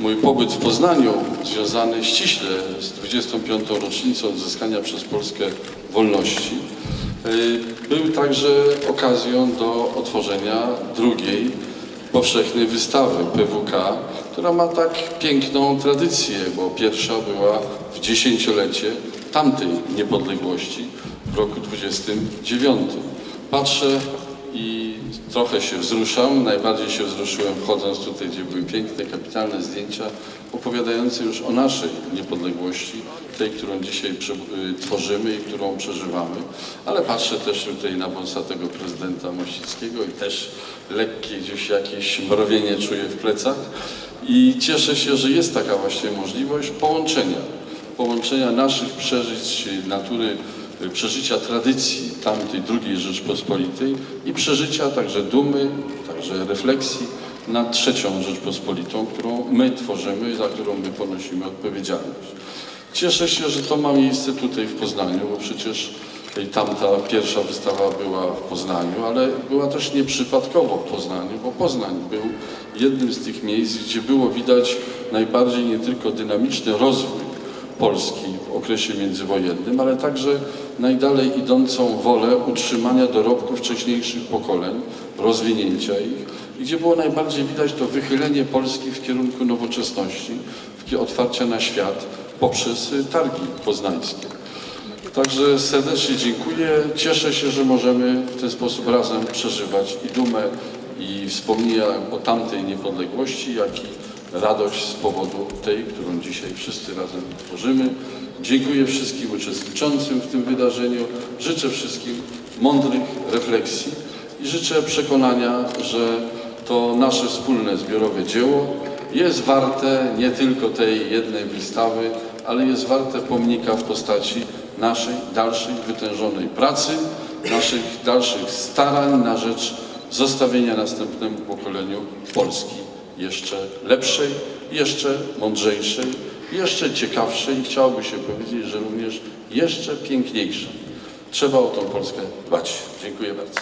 Mój pobyt w Poznaniu, związany ściśle z 25. rocznicą odzyskania przez Polskę wolności, y, był także okazją do otworzenia drugiej powszechnej wystawy PWK, która ma tak piękną tradycję, bo pierwsza była w dziesięciolecie tamtej niepodległości w roku 29. Patrzę i trochę się wzruszam. Najbardziej się wzruszyłem wchodząc tutaj, gdzie były piękne, kapitalne zdjęcia opowiadające już o naszej niepodległości, tej, którą dzisiaj y, tworzymy i którą przeżywamy. Ale patrzę też tutaj na wąsatego prezydenta Mościckiego i też lekkie gdzieś jakieś mrowienie czuję w plecach. I cieszę się, że jest taka właśnie możliwość połączenia połączenia naszych przeżyć natury, przeżycia tradycji tamtej II Rzeczpospolitej i przeżycia także dumy, także refleksji nad trzecią Rzeczpospolitą, którą my tworzymy, za którą my ponosimy odpowiedzialność. Cieszę się, że to ma miejsce tutaj w Poznaniu, bo przecież i tamta pierwsza wystawa była w Poznaniu, ale była też nieprzypadkowo w Poznaniu, bo Poznań był jednym z tych miejsc, gdzie było widać najbardziej nie tylko dynamiczny rozwój Polski w okresie międzywojennym, ale także najdalej idącą wolę utrzymania dorobków wcześniejszych pokoleń, rozwinięcia ich, i gdzie było najbardziej widać to wychylenie Polski w kierunku nowoczesności, w otwarcia na świat poprzez y, targi poznańskie. Także serdecznie dziękuję. Cieszę się, że możemy w ten sposób razem przeżywać i dumę, i wspomnienia o tamtej niepodległości, jak i radość z powodu tej, którą dzisiaj wszyscy razem tworzymy. Dziękuję wszystkim uczestniczącym w tym wydarzeniu. Życzę wszystkim mądrych refleksji i życzę przekonania, że to nasze wspólne zbiorowe dzieło jest warte nie tylko tej jednej wystawy, ale jest warte pomnika w postaci naszej dalszej wytężonej pracy, naszych dalszych starań na rzecz zostawienia następnemu pokoleniu Polski jeszcze lepszej, jeszcze mądrzejszej, jeszcze ciekawszej i chciałoby się powiedzieć, że również jeszcze piękniejszej. Trzeba o tą Polskę dbać. Dziękuję bardzo.